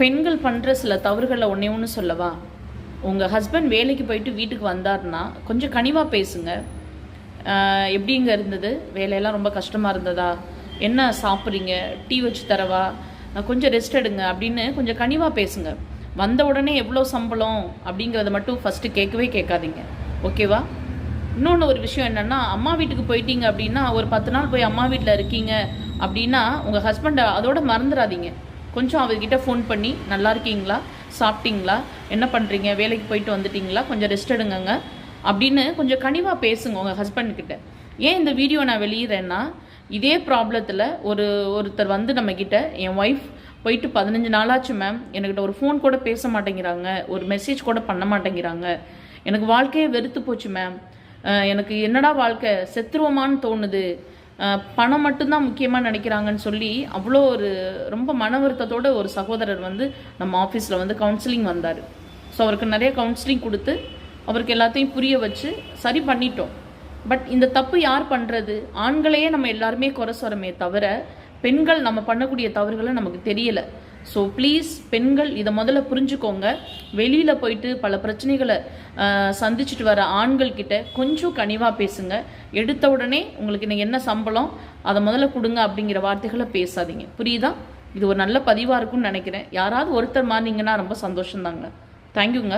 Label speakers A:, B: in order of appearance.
A: பெண்கள் பண்ணுற சில தவறுகளை ஒன்றே ஒன்று சொல்லவா? உங்கள் ஹஸ்பண்ட் வேலைக்கு போயிட்டு வீட்டுக்கு வந்தாருன்னா கொஞ்சம் கனிவாக பேசுங்க. எப்படிங்க இருந்தது? வேலையெல்லாம் ரொம்ப கஷ்டமாக இருந்ததா? என்ன சாப்பிட்றீங்க? டீ வச்சு தரவா? கொஞ்சம் ரெஸ்ட் எடுங்க அப்படின்னு கொஞ்சம் கனிவாக பேசுங்க. வந்த உடனே எவ்வளோ சம்பளம் அப்படிங்கிறத மட்டும் ஃபஸ்ட்டு கேட்கவே கேட்காதீங்க. ஓகேவா இன்னொன்று ஒரு விஷயம் என்னென்னா அம்மா வீட்டுக்கு போயிட்டீங்க அப்படின்னா ஒரு பத்து நாள் போய் அம்மா வீட்டில் இருக்கீங்க அப்படின்னா உங்கள் ஹஸ்பண்டை அதோட மறந்துடாதீங்க கொஞ்சம் அவர்கிட்ட ஃபோன் பண்ணி நல்லா இருக்கீங்களா? சாப்பிட்டீங்களா? என்ன பண்ணுறீங்க வேலைக்கு போயிட்டு வந்துட்டீங்களா? கொஞ்சம் ரெஸ்ட் எடுங்கங்க. அப்படின்னு கொஞ்சம் கனிவாக பேசுங்க உங்கள் ஹஸ்பண்ட்கிட்ட ஏன் இந்த வீடியோ நான் வெளியிடுறேன்னா இதே ப்ராப்ளத்தில் ஒரு ஒருத்தர் வந்து நம்மக்கிட்ட என் ஒய்ஃப் போயிட்டு பதினஞ்சு நாளாச்சு மேம் என்கிட்ட ஒரு ஃபோன் கூட பேச மாட்டேங்கிறாங்க. ஒரு மெசேஜ் கூட பண்ண மாட்டேங்கிறாங்க. எனக்கு வாழ்க்கையே வெறுத்து போச்சு மேம் எனக்கு என்னடா வாழ்க்கை? செத்துருவோமான்னு தோணுது. பணம் மட்டும்தான் முக்கியமாக நினைக்கிறாங்கன்னு சொல்லி அவ்வளோ ஒரு ரொம்ப மன வருத்தத்தோட ஒரு சகோதரர் வந்து நம்ம ஆஃபீஸில் வந்து கவுன்சிலிங் வந்தார். ஸோ அவருக்கு நிறைய கவுன்சிலிங் கொடுத்து அவருக்கு எல்லாத்தையும் புரிய வச்சு சரி பண்ணிட்டோம். பட் இந்த தப்பு யார் பண்ணுறது ஆண்களையே நம்ம எல்லாருமே குறை சொல்கிறோமே தவிர பெண்கள் நம்ம பண்ணக்கூடிய தவறுகளை நமக்கு தெரியலை. ஸோ ப்ளீஸ் பெண்கள் இதை முதல்ல புரிஞ்சுக்கோங்க. வெளியில் போயிட்டு பல பிரச்சனைகளை சந்திச்சுட்டு வர ஆண்கள் கிட்ட கொஞ்சம் கனிவாக பேசுங்க. எடுத்த உடனே உங்களுக்கு இன்னைக்கு என்ன சம்பளம் அதை முதல்ல கொடுங்க அப்படிங்கிற வார்த்தைகளை பேசாதீங்க. புரியுதா? இது ஒரு நல்ல பதிவாக இருக்கும்னு நினைக்கிறேன். யாராவது ஒருத்தர் மாறினீங்கன்னா ரொம்ப சந்தோஷம்தாங்க. தேங்க்யூங்க